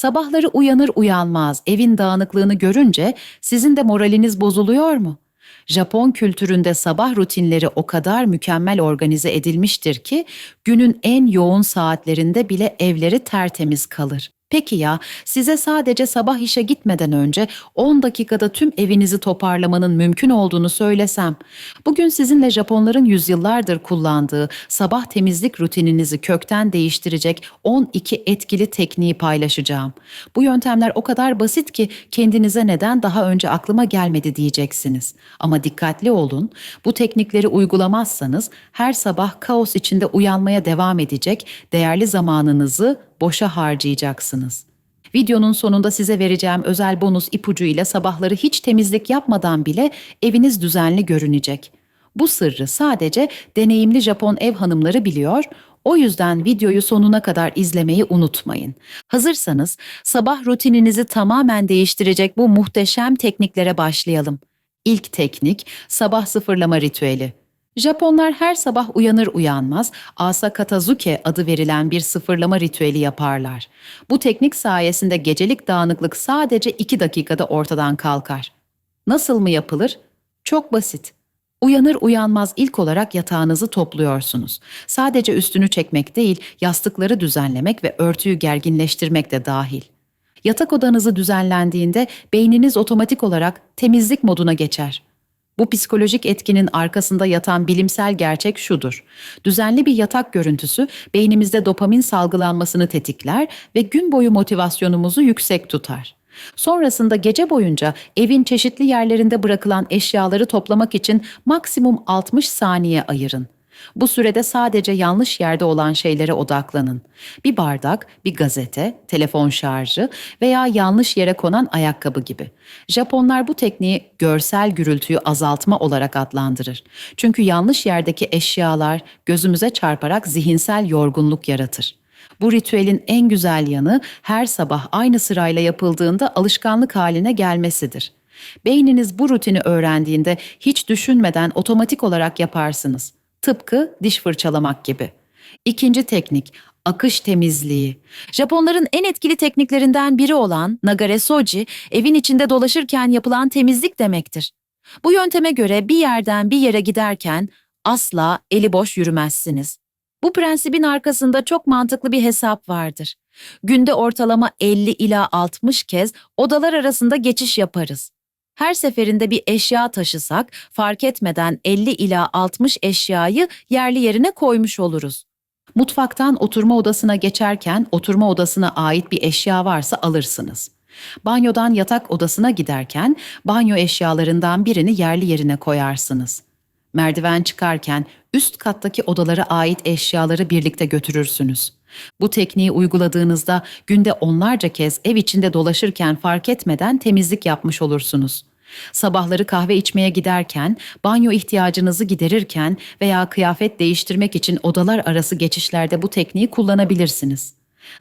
Sabahları uyanır uyanmaz evin dağınıklığını görünce sizin de moraliniz bozuluyor mu? Japon kültüründe sabah rutinleri o kadar mükemmel organize edilmiştir ki günün en yoğun saatlerinde bile evleri tertemiz kalır. Peki ya size sadece sabah işe gitmeden önce 10 dakikada tüm evinizi toparlamanın mümkün olduğunu söylesem, bugün sizinle Japonların yüzyıllardır kullandığı sabah temizlik rutininizi kökten değiştirecek 12 etkili tekniği paylaşacağım. Bu yöntemler o kadar basit ki kendinize neden daha önce aklıma gelmedi diyeceksiniz. Ama dikkatli olun, bu teknikleri uygulamazsanız her sabah kaos içinde uyanmaya devam edecek değerli zamanınızı boşa harcayacaksınız. Videonun sonunda size vereceğim özel bonus ipucu ile sabahları hiç temizlik yapmadan bile eviniz düzenli görünecek. Bu sırrı sadece deneyimli Japon ev hanımları biliyor. O yüzden videoyu sonuna kadar izlemeyi unutmayın. Hazırsanız sabah rutininizi tamamen değiştirecek bu muhteşem tekniklere başlayalım. İlk teknik sabah sıfırlama ritüeli. Japonlar her sabah uyanır uyanmaz Asa Katazuke adı verilen bir sıfırlama ritüeli yaparlar. Bu teknik sayesinde gecelik dağınıklık sadece 2 dakikada ortadan kalkar. Nasıl mı yapılır? Çok basit. Uyanır uyanmaz ilk olarak yatağınızı topluyorsunuz. Sadece üstünü çekmek değil, yastıkları düzenlemek ve örtüyü gerginleştirmek de dahil. Yatak odanızı düzenlendiğinde beyniniz otomatik olarak temizlik moduna geçer. Bu psikolojik etkinin arkasında yatan bilimsel gerçek şudur. Düzenli bir yatak görüntüsü beynimizde dopamin salgılanmasını tetikler ve gün boyu motivasyonumuzu yüksek tutar. Sonrasında gece boyunca evin çeşitli yerlerinde bırakılan eşyaları toplamak için maksimum 60 saniye ayırın. Bu sürede sadece yanlış yerde olan şeylere odaklanın. Bir bardak, bir gazete, telefon şarjı veya yanlış yere konan ayakkabı gibi. Japonlar bu tekniği görsel gürültüyü azaltma olarak adlandırır. Çünkü yanlış yerdeki eşyalar gözümüze çarparak zihinsel yorgunluk yaratır. Bu ritüelin en güzel yanı her sabah aynı sırayla yapıldığında alışkanlık haline gelmesidir. Beyniniz bu rutini öğrendiğinde hiç düşünmeden otomatik olarak yaparsınız. Tıpkı diş fırçalamak gibi. İkinci teknik, akış temizliği. Japonların en etkili tekniklerinden biri olan nagare soji, evin içinde dolaşırken yapılan temizlik demektir. Bu yönteme göre bir yerden bir yere giderken asla eli boş yürümezsiniz. Bu prensibin arkasında çok mantıklı bir hesap vardır. Günde ortalama 50 ila 60 kez odalar arasında geçiş yaparız. Her seferinde bir eşya taşısak fark etmeden 50 ila 60 eşyayı yerli yerine koymuş oluruz. Mutfaktan oturma odasına geçerken oturma odasına ait bir eşya varsa alırsınız. Banyodan yatak odasına giderken banyo eşyalarından birini yerli yerine koyarsınız. Merdiven çıkarken üst kattaki odalara ait eşyaları birlikte götürürsünüz. Bu tekniği uyguladığınızda günde onlarca kez ev içinde dolaşırken fark etmeden temizlik yapmış olursunuz. Sabahları kahve içmeye giderken, banyo ihtiyacınızı giderirken veya kıyafet değiştirmek için odalar arası geçişlerde bu tekniği kullanabilirsiniz.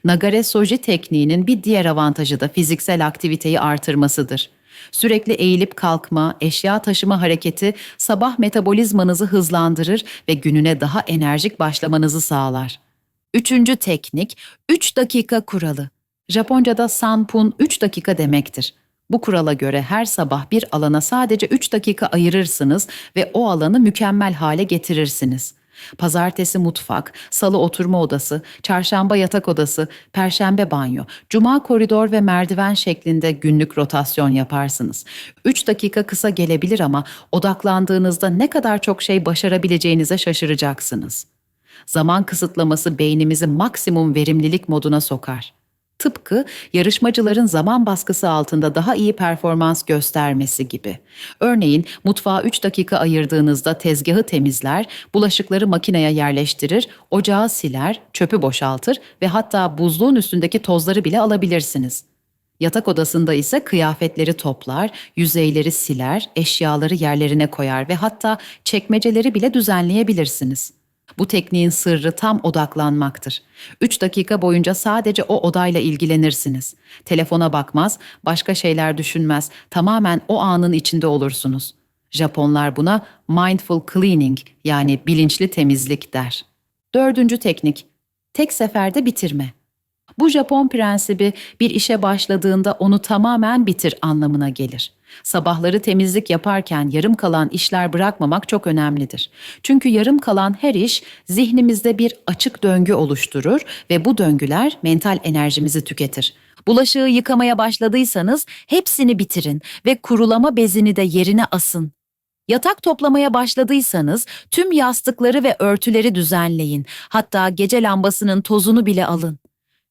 Nagare Soji tekniğinin bir diğer avantajı da fiziksel aktiviteyi artırmasıdır. Sürekli eğilip kalkma, eşya taşıma hareketi sabah metabolizmanızı hızlandırır ve gününe daha enerjik başlamanızı sağlar. Üçüncü teknik 3 dakika kuralı. Japonca'da sanpun 3 dakika demektir. Bu kurala göre her sabah bir alana sadece 3 dakika ayırırsınız ve o alanı mükemmel hale getirirsiniz. Pazartesi mutfak, salı oturma odası, çarşamba yatak odası, perşembe banyo, cuma koridor ve merdiven şeklinde günlük rotasyon yaparsınız. 3 dakika kısa gelebilir ama odaklandığınızda ne kadar çok şey başarabileceğinize şaşıracaksınız. Zaman kısıtlaması beynimizi maksimum verimlilik moduna sokar. Tıpkı yarışmacıların zaman baskısı altında daha iyi performans göstermesi gibi. Örneğin mutfağa 3 dakika ayırdığınızda tezgahı temizler, bulaşıkları makineye yerleştirir, ocağı siler, çöpü boşaltır ve hatta buzluğun üstündeki tozları bile alabilirsiniz. Yatak odasında ise kıyafetleri toplar, yüzeyleri siler, eşyaları yerlerine koyar ve hatta çekmeceleri bile düzenleyebilirsiniz. Bu tekniğin sırrı tam odaklanmaktır. 3 dakika boyunca sadece o odayla ilgilenirsiniz. Telefona bakmaz, başka şeyler düşünmez, tamamen o anın içinde olursunuz. Japonlar buna mindful cleaning yani bilinçli temizlik der. Dördüncü teknik, tek seferde bitirme. Bu Japon prensibi bir işe başladığında onu tamamen bitir anlamına gelir. Sabahları temizlik yaparken yarım kalan işler bırakmamak çok önemlidir. Çünkü yarım kalan her iş zihnimizde bir açık döngü oluşturur ve bu döngüler mental enerjimizi tüketir. Bulaşığı yıkamaya başladıysanız hepsini bitirin ve kurulama bezini de yerine asın. Yatak toplamaya başladıysanız tüm yastıkları ve örtüleri düzenleyin. Hatta gece lambasının tozunu bile alın.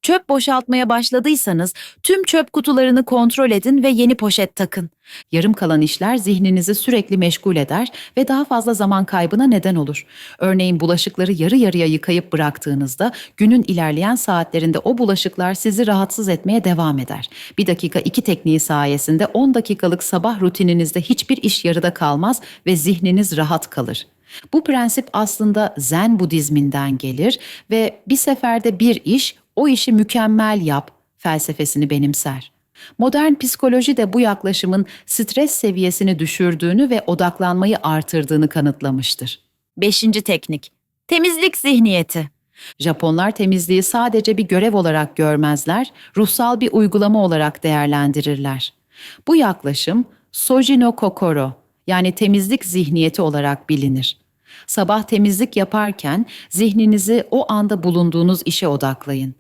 Çöp boşaltmaya başladıysanız tüm çöp kutularını kontrol edin ve yeni poşet takın. Yarım kalan işler zihninizi sürekli meşgul eder ve daha fazla zaman kaybına neden olur. Örneğin bulaşıkları yarı yarıya yıkayıp bıraktığınızda günün ilerleyen saatlerinde o bulaşıklar sizi rahatsız etmeye devam eder. Bir dakika iki tekniği sayesinde 10 dakikalık sabah rutininizde hiçbir iş yarıda kalmaz ve zihniniz rahat kalır. Bu prensip aslında Zen Budizminden gelir ve bir seferde bir iş o işi mükemmel yap felsefesini benimser. Modern psikoloji de bu yaklaşımın stres seviyesini düşürdüğünü ve odaklanmayı artırdığını kanıtlamıştır. Beşinci teknik. Temizlik zihniyeti. Japonlar temizliği sadece bir görev olarak görmezler, ruhsal bir uygulama olarak değerlendirirler. Bu yaklaşım Soji no Kokoro yani temizlik zihniyeti olarak bilinir. Sabah temizlik yaparken zihninizi o anda bulunduğunuz işe odaklayın.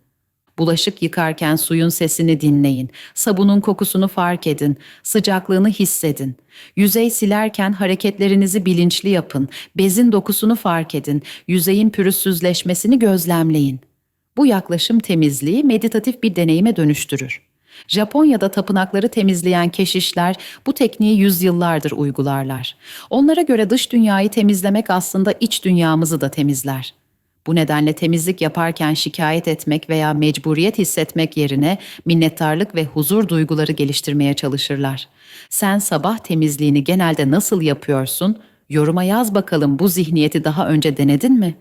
Bulaşık yıkarken suyun sesini dinleyin. Sabunun kokusunu fark edin. Sıcaklığını hissedin. Yüzey silerken hareketlerinizi bilinçli yapın. Bezin dokusunu fark edin. Yüzeyin pürüzsüzleşmesini gözlemleyin. Bu yaklaşım temizliği meditatif bir deneyime dönüştürür. Japonya'da tapınakları temizleyen keşişler bu tekniği yüzyıllardır uygularlar. Onlara göre dış dünyayı temizlemek aslında iç dünyamızı da temizler. Bu nedenle temizlik yaparken şikayet etmek veya mecburiyet hissetmek yerine minnettarlık ve huzur duyguları geliştirmeye çalışırlar. Sen sabah temizliğini genelde nasıl yapıyorsun? Yoruma yaz bakalım bu zihniyeti daha önce denedin mi?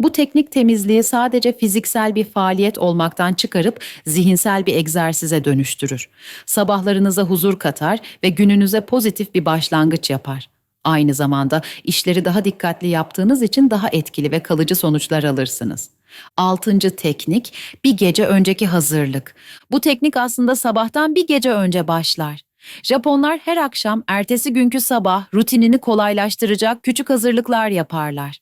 Bu teknik temizliği sadece fiziksel bir faaliyet olmaktan çıkarıp zihinsel bir egzersize dönüştürür. Sabahlarınıza huzur katar ve gününüze pozitif bir başlangıç yapar. Aynı zamanda işleri daha dikkatli yaptığınız için daha etkili ve kalıcı sonuçlar alırsınız. Altıncı teknik, bir gece önceki hazırlık. Bu teknik aslında sabahtan bir gece önce başlar. Japonlar her akşam ertesi günkü sabah rutinini kolaylaştıracak küçük hazırlıklar yaparlar.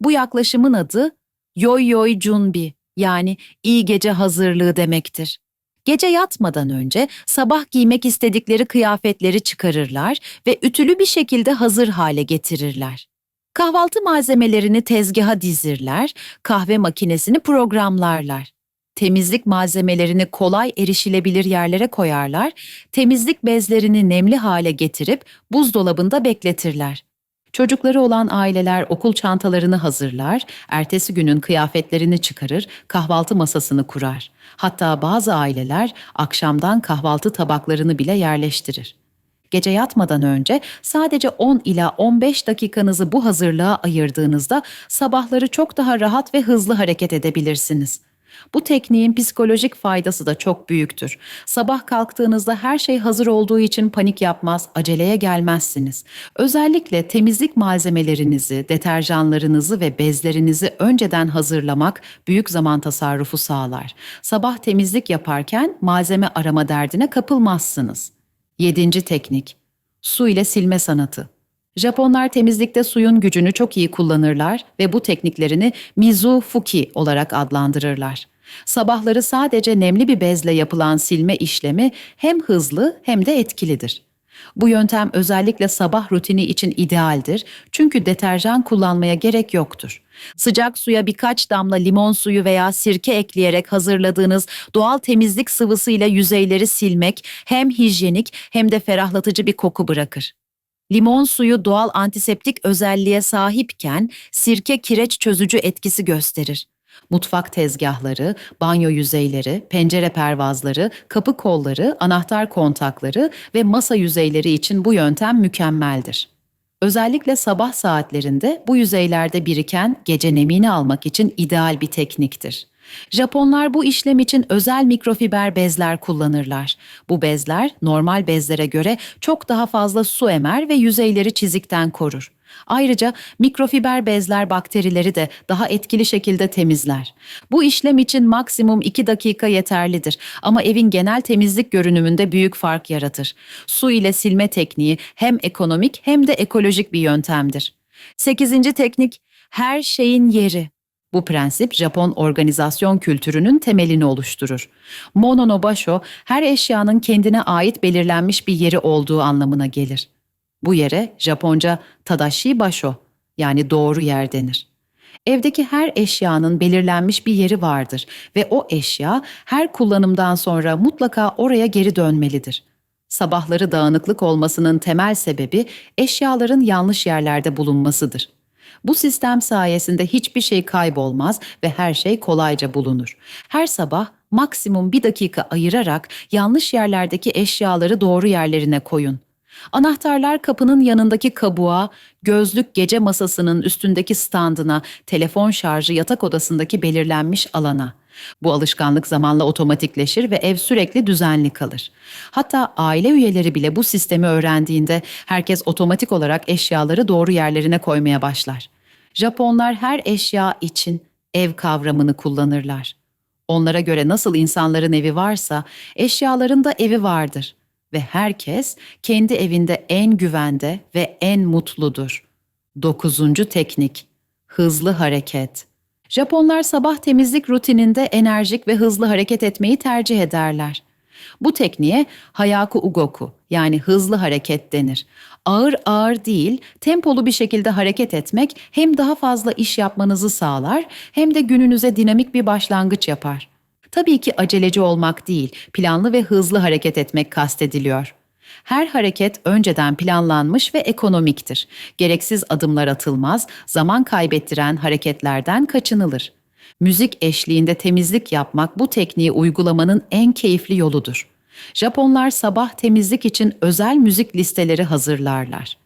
Bu yaklaşımın adı Yoyoi Junbi yani iyi gece hazırlığı demektir. Gece yatmadan önce sabah giymek istedikleri kıyafetleri çıkarırlar ve ütülü bir şekilde hazır hale getirirler. Kahvaltı malzemelerini tezgaha dizirler, kahve makinesini programlarlar. Temizlik malzemelerini kolay erişilebilir yerlere koyarlar, temizlik bezlerini nemli hale getirip buzdolabında bekletirler. Çocukları olan aileler okul çantalarını hazırlar, ertesi günün kıyafetlerini çıkarır, kahvaltı masasını kurar. Hatta bazı aileler akşamdan kahvaltı tabaklarını bile yerleştirir. Gece yatmadan önce sadece 10 ila 15 dakikanızı bu hazırlığa ayırdığınızda sabahları çok daha rahat ve hızlı hareket edebilirsiniz. Bu tekniğin psikolojik faydası da çok büyüktür. Sabah kalktığınızda her şey hazır olduğu için panik yapmaz, aceleye gelmezsiniz. Özellikle temizlik malzemelerinizi, deterjanlarınızı ve bezlerinizi önceden hazırlamak büyük zaman tasarrufu sağlar. Sabah temizlik yaparken malzeme arama derdine kapılmazsınız. Yedinci teknik. Su ile silme sanatı. Japonlar temizlikte suyun gücünü çok iyi kullanırlar ve bu tekniklerini mizu fuki olarak adlandırırlar. Sabahları sadece nemli bir bezle yapılan silme işlemi hem hızlı hem de etkilidir. Bu yöntem özellikle sabah rutini için idealdir çünkü deterjan kullanmaya gerek yoktur. Sıcak suya birkaç damla limon suyu veya sirke ekleyerek hazırladığınız doğal temizlik sıvısıyla yüzeyleri silmek hem hijyenik hem de ferahlatıcı bir koku bırakır. Limon suyu doğal antiseptik özelliğe sahipken sirke kireç çözücü etkisi gösterir. Mutfak tezgahları, banyo yüzeyleri, pencere pervazları, kapı kolları, anahtar kontakları ve masa yüzeyleri için bu yöntem mükemmeldir. Özellikle sabah saatlerinde bu yüzeylerde biriken gece nemini almak için ideal bir tekniktir. Japonlar bu işlem için özel mikrofiber bezler kullanırlar. Bu bezler normal bezlere göre çok daha fazla su emer ve yüzeyleri çizikten korur. Ayrıca mikrofiber bezler bakterileri de daha etkili şekilde temizler. Bu işlem için maksimum 2 dakika yeterlidir ama evin genel temizlik görünümünde büyük fark yaratır. Su ile silme tekniği hem ekonomik hem de ekolojik bir yöntemdir. 8. teknik her şeyin yeri. Bu prensip Japon organizasyon kültürünün temelini oluşturur. Mono no basho her eşyanın kendine ait belirlenmiş bir yeri olduğu anlamına gelir. Bu yere Japonca tadashi basho yani doğru yer denir. Evdeki her eşyanın belirlenmiş bir yeri vardır ve o eşya her kullanımdan sonra mutlaka oraya geri dönmelidir. Sabahları dağınıklık olmasının temel sebebi eşyaların yanlış yerlerde bulunmasıdır. Bu sistem sayesinde hiçbir şey kaybolmaz ve her şey kolayca bulunur. Her sabah maksimum bir dakika ayırarak yanlış yerlerdeki eşyaları doğru yerlerine koyun. Anahtarlar kapının yanındaki kabuğa, gözlük gece masasının üstündeki standına, telefon şarjı yatak odasındaki belirlenmiş alana. Bu alışkanlık zamanla otomatikleşir ve ev sürekli düzenli kalır. Hatta aile üyeleri bile bu sistemi öğrendiğinde herkes otomatik olarak eşyaları doğru yerlerine koymaya başlar. Japonlar her eşya için ev kavramını kullanırlar. Onlara göre nasıl insanların evi varsa eşyaların da evi vardır ve herkes kendi evinde en güvende ve en mutludur. Dokuzuncu teknik Hızlı hareket Japonlar sabah temizlik rutininde enerjik ve hızlı hareket etmeyi tercih ederler. Bu tekniğe hayaku ugoku yani hızlı hareket denir. Ağır ağır değil, tempolu bir şekilde hareket etmek hem daha fazla iş yapmanızı sağlar hem de gününüze dinamik bir başlangıç yapar. Tabii ki aceleci olmak değil, planlı ve hızlı hareket etmek kastediliyor. Her hareket önceden planlanmış ve ekonomiktir. Gereksiz adımlar atılmaz, zaman kaybettiren hareketlerden kaçınılır. Müzik eşliğinde temizlik yapmak bu tekniği uygulamanın en keyifli yoludur. Japonlar sabah temizlik için özel müzik listeleri hazırlarlar.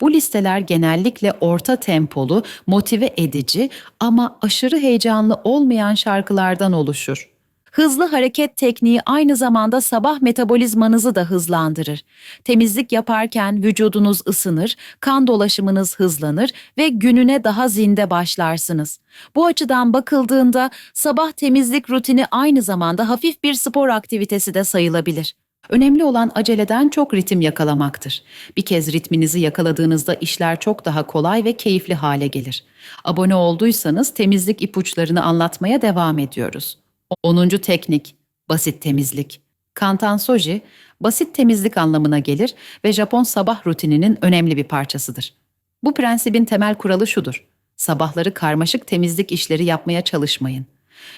Bu listeler genellikle orta tempolu, motive edici ama aşırı heyecanlı olmayan şarkılardan oluşur. Hızlı hareket tekniği aynı zamanda sabah metabolizmanızı da hızlandırır. Temizlik yaparken vücudunuz ısınır, kan dolaşımınız hızlanır ve gününe daha zinde başlarsınız. Bu açıdan bakıldığında sabah temizlik rutini aynı zamanda hafif bir spor aktivitesi de sayılabilir. Önemli olan aceleden çok ritim yakalamaktır. Bir kez ritminizi yakaladığınızda işler çok daha kolay ve keyifli hale gelir. Abone olduysanız temizlik ipuçlarını anlatmaya devam ediyoruz. 10. teknik basit temizlik. Kantan soji basit temizlik anlamına gelir ve Japon sabah rutininin önemli bir parçasıdır. Bu prensibin temel kuralı şudur. Sabahları karmaşık temizlik işleri yapmaya çalışmayın.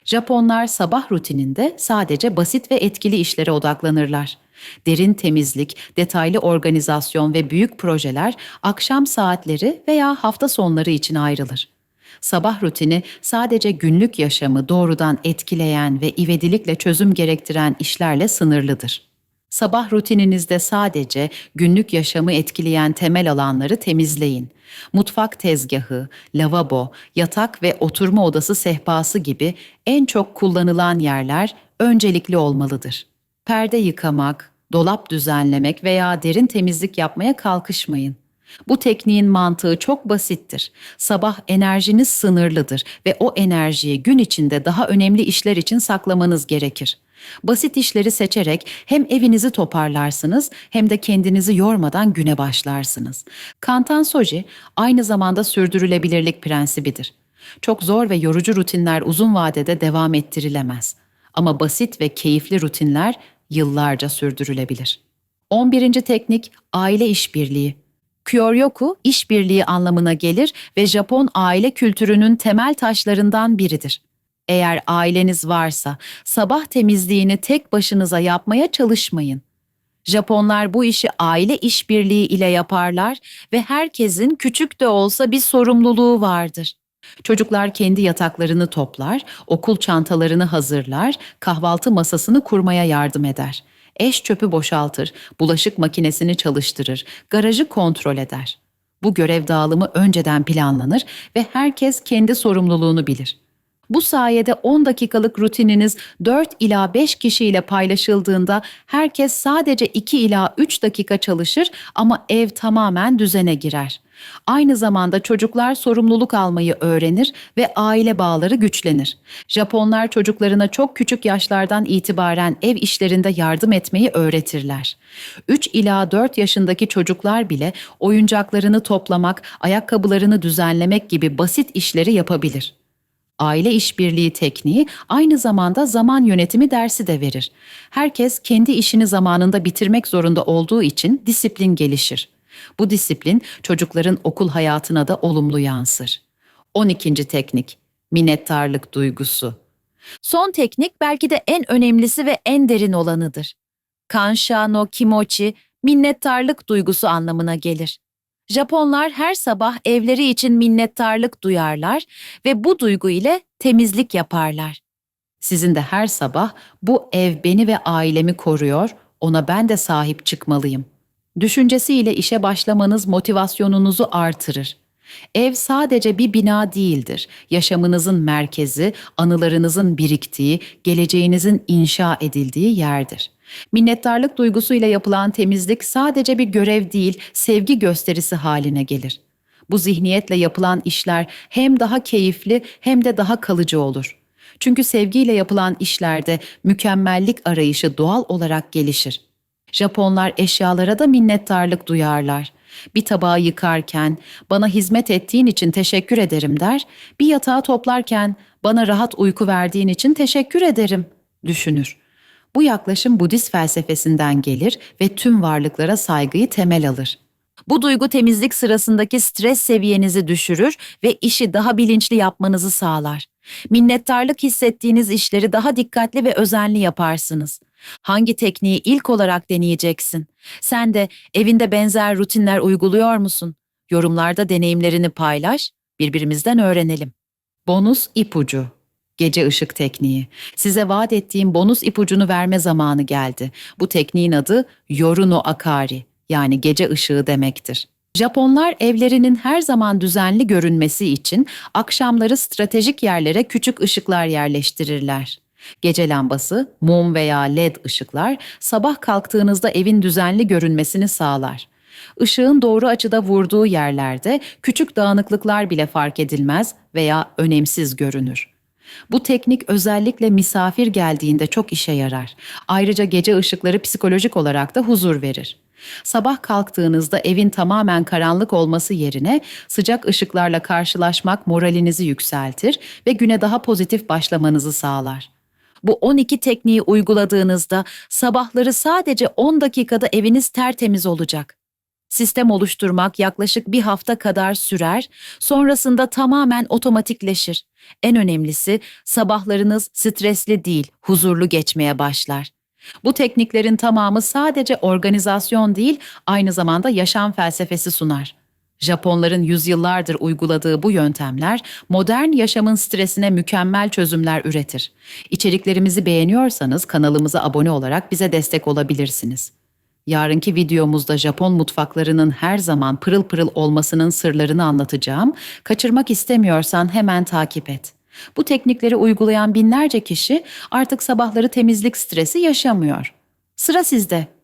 Japonlar sabah rutininde sadece basit ve etkili işlere odaklanırlar. Derin temizlik, detaylı organizasyon ve büyük projeler akşam saatleri veya hafta sonları için ayrılır. Sabah rutini sadece günlük yaşamı doğrudan etkileyen ve ivedilikle çözüm gerektiren işlerle sınırlıdır. Sabah rutininizde sadece günlük yaşamı etkileyen temel alanları temizleyin. Mutfak tezgahı, lavabo, yatak ve oturma odası sehpası gibi en çok kullanılan yerler öncelikli olmalıdır. Perde yıkamak, dolap düzenlemek veya derin temizlik yapmaya kalkışmayın. Bu tekniğin mantığı çok basittir. Sabah enerjiniz sınırlıdır ve o enerjiyi gün içinde daha önemli işler için saklamanız gerekir. Basit işleri seçerek hem evinizi toparlarsınız hem de kendinizi yormadan güne başlarsınız. Kantan Soji aynı zamanda sürdürülebilirlik prensibidir. Çok zor ve yorucu rutinler uzun vadede devam ettirilemez. Ama basit ve keyifli rutinler yıllarca sürdürülebilir. 11. teknik aile işbirliği. Kyoryoku işbirliği anlamına gelir ve Japon aile kültürünün temel taşlarından biridir. Eğer aileniz varsa sabah temizliğini tek başınıza yapmaya çalışmayın. Japonlar bu işi aile işbirliği ile yaparlar ve herkesin küçük de olsa bir sorumluluğu vardır. Çocuklar kendi yataklarını toplar, okul çantalarını hazırlar, kahvaltı masasını kurmaya yardım eder. Eş çöpü boşaltır, bulaşık makinesini çalıştırır, garajı kontrol eder. Bu görev dağılımı önceden planlanır ve herkes kendi sorumluluğunu bilir. Bu sayede 10 dakikalık rutininiz 4 ila 5 kişiyle paylaşıldığında herkes sadece 2 ila 3 dakika çalışır ama ev tamamen düzene girer. Aynı zamanda çocuklar sorumluluk almayı öğrenir ve aile bağları güçlenir. Japonlar çocuklarına çok küçük yaşlardan itibaren ev işlerinde yardım etmeyi öğretirler. 3 ila 4 yaşındaki çocuklar bile oyuncaklarını toplamak, ayakkabılarını düzenlemek gibi basit işleri yapabilir. Aile işbirliği tekniği aynı zamanda zaman yönetimi dersi de verir. Herkes kendi işini zamanında bitirmek zorunda olduğu için disiplin gelişir. Bu disiplin çocukların okul hayatına da olumlu yansır. 12. teknik minnettarlık duygusu. Son teknik belki de en önemlisi ve en derin olanıdır. Kansha no kimochi, minnettarlık duygusu anlamına gelir. Japonlar her sabah evleri için minnettarlık duyarlar ve bu duygu ile temizlik yaparlar. Sizin de her sabah bu ev beni ve ailemi koruyor, ona ben de sahip çıkmalıyım. Düşüncesiyle işe başlamanız motivasyonunuzu artırır. Ev sadece bir bina değildir. Yaşamınızın merkezi, anılarınızın biriktiği, geleceğinizin inşa edildiği yerdir. Minnettarlık duygusuyla yapılan temizlik sadece bir görev değil, sevgi gösterisi haline gelir. Bu zihniyetle yapılan işler hem daha keyifli hem de daha kalıcı olur. Çünkü sevgiyle yapılan işlerde mükemmellik arayışı doğal olarak gelişir. Japonlar eşyalara da minnettarlık duyarlar. Bir tabağı yıkarken bana hizmet ettiğin için teşekkür ederim der, bir yatağı toplarken bana rahat uyku verdiğin için teşekkür ederim düşünür. Bu yaklaşım Budist felsefesinden gelir ve tüm varlıklara saygıyı temel alır. Bu duygu temizlik sırasındaki stres seviyenizi düşürür ve işi daha bilinçli yapmanızı sağlar. Minnettarlık hissettiğiniz işleri daha dikkatli ve özenli yaparsınız. Hangi tekniği ilk olarak deneyeceksin? Sen de evinde benzer rutinler uyguluyor musun? Yorumlarda deneyimlerini paylaş, birbirimizden öğrenelim. Bonus ipucu. Gece ışık tekniği. Size vaat ettiğim bonus ipucunu verme zamanı geldi. Bu tekniğin adı Yoru no Akari yani gece ışığı demektir. Japonlar evlerinin her zaman düzenli görünmesi için akşamları stratejik yerlere küçük ışıklar yerleştirirler. Gece lambası, mum veya led ışıklar sabah kalktığınızda evin düzenli görünmesini sağlar. Işığın doğru açıda vurduğu yerlerde küçük dağınıklıklar bile fark edilmez veya önemsiz görünür. Bu teknik özellikle misafir geldiğinde çok işe yarar. Ayrıca gece ışıkları psikolojik olarak da huzur verir. Sabah kalktığınızda evin tamamen karanlık olması yerine sıcak ışıklarla karşılaşmak moralinizi yükseltir ve güne daha pozitif başlamanızı sağlar. Bu 12 tekniği uyguladığınızda sabahları sadece 10 dakikada eviniz tertemiz olacak. Sistem oluşturmak yaklaşık bir hafta kadar sürer, sonrasında tamamen otomatikleşir. En önemlisi sabahlarınız stresli değil, huzurlu geçmeye başlar. Bu tekniklerin tamamı sadece organizasyon değil, aynı zamanda yaşam felsefesi sunar. Japonların yüzyıllardır uyguladığı bu yöntemler modern yaşamın stresine mükemmel çözümler üretir. İçeriklerimizi beğeniyorsanız kanalımıza abone olarak bize destek olabilirsiniz. Yarınki videomuzda Japon mutfaklarının her zaman pırıl pırıl olmasının sırlarını anlatacağım. Kaçırmak istemiyorsan hemen takip et. Bu teknikleri uygulayan binlerce kişi artık sabahları temizlik stresi yaşamıyor. Sıra sizde.